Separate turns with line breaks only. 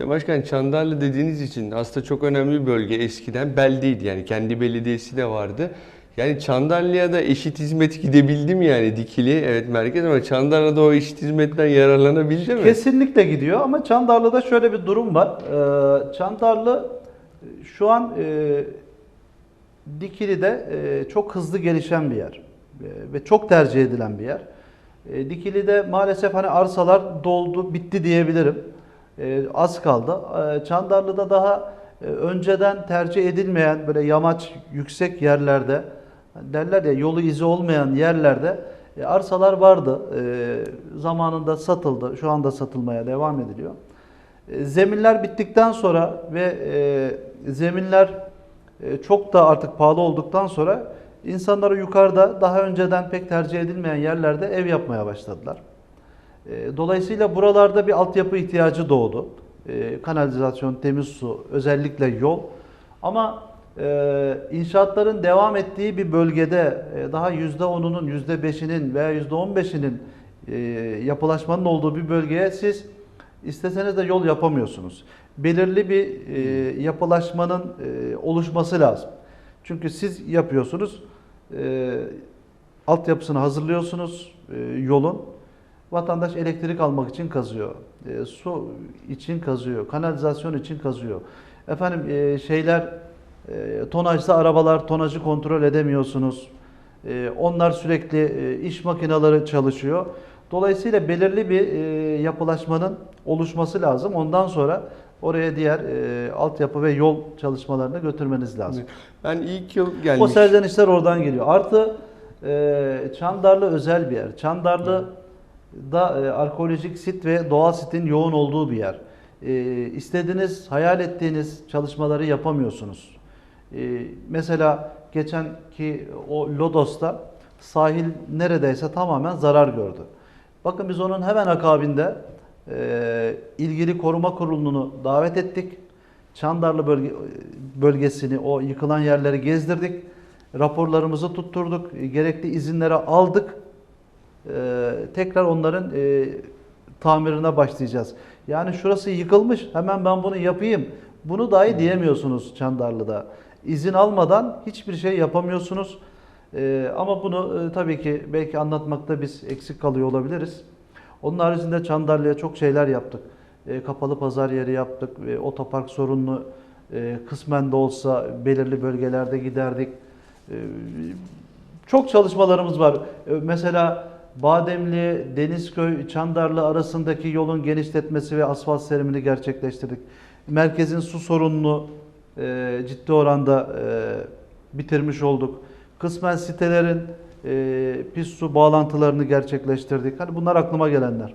İşte başkan Çandarlı dediğiniz için aslında çok önemli bir bölge. Eskiden beldeydi yani kendi belediyesi de vardı. Yani Çandarlı'ya da eşit hizmet gidebildi mi yani Dikili? Evet merkez ama Çandarlı'da o eşit hizmetten yararlanabildi mi?
Kesinlikle gidiyor ama Çandarlı'da şöyle bir durum var. Ee, Çandarlı e, şu an e, Dikili'de e, çok hızlı gelişen bir yer E, ve çok tercih edilen bir yer. E, Dikili'de maalesef hani arsalar doldu, bitti diyebilirim. E, az kaldı. E, Çandarlı'da daha e, önceden tercih edilmeyen böyle yamaç, yüksek yerlerde derler ya yolu izi olmayan yerlerde e, arsalar vardı. E, zamanında satıldı. Şu anda satılmaya devam ediliyor. E, Zeminler bittikten sonra ve e, zeminler e, çok da artık pahalı olduktan sonra insanlara yukarıda daha önceden pek tercih edilmeyen yerlerde ev yapmaya başladılar. E, Dolayısıyla buralarda bir altyapı ihtiyacı doğdu. E, Kanalizasyon, temiz su, özellikle yol. Ama e, inşaatların devam ettiği bir bölgede e, daha %10'unun, %5'inin veya %15'inin e, yapılaşmanın olduğu bir bölgeye siz isteseniz de yol yapamıyorsunuz. Belirli bir yapılaşmanın oluşması lazım. Çünkü siz yapıyorsunuz, altyapısını hazırlıyorsunuz yolun. Vatandaş elektrik almak için kazıyor, e, su için kazıyor, kanalizasyon için kazıyor. Efendim e, şeyler, e, tonajlı arabalar, tonajı kontrol edemiyorsunuz. E, onlar sürekli e, iş makineleri çalışıyor. Dolayısıyla belirli bir e, yapılaşmanın oluşması lazım. Ondan sonra oraya diğer e, altyapı ve yol çalışmalarını götürmeniz lazım.
Ben ilk yıl gelmiş.
O serzenişler oradan geliyor. Artı e, Çandarlı özel bir yer. Çandarlı da e, arkeolojik sit ve doğal sitin yoğun olduğu bir yer. E, istediğiniz, hayal ettiğiniz çalışmaları yapamıyorsunuz. E, mesela geçenki o Lodos'ta sahil neredeyse tamamen zarar gördü. Bakın biz onun hemen akabinde e, ilgili koruma kurulunu davet ettik. Çandarlı bölge, bölgesini, o yıkılan yerleri gezdirdik. Raporlarımızı tutturduk. e, Gerekli izinleri aldık. E, tekrar onların e, tamirine başlayacağız. Yani şurası yıkılmış, hemen ben bunu yapayım. Bunu dahi diyemiyorsunuz Çandarlı'da. İzin almadan hiçbir şey yapamıyorsunuz. E, ama bunu e, tabii ki belki anlatmakta biz eksik kalıyor olabiliriz. Onun haricinde Çandarlı'ya çok şeyler yaptık. E, kapalı pazar yeri yaptık. E, otopark sorununu e, kısmen de olsa belirli bölgelerde giderdik. E, çok çalışmalarımız var. E, mesela Bademli, Denizköy, Çandarlı arasındaki yolun genişletmesi ve asfalt serimini gerçekleştirdik. Merkezin su sorununu e, ciddi oranda e, bitirmiş olduk. Kısmen sitelerin e, pis su bağlantılarını gerçekleştirdik. Hani bunlar aklıma gelenler.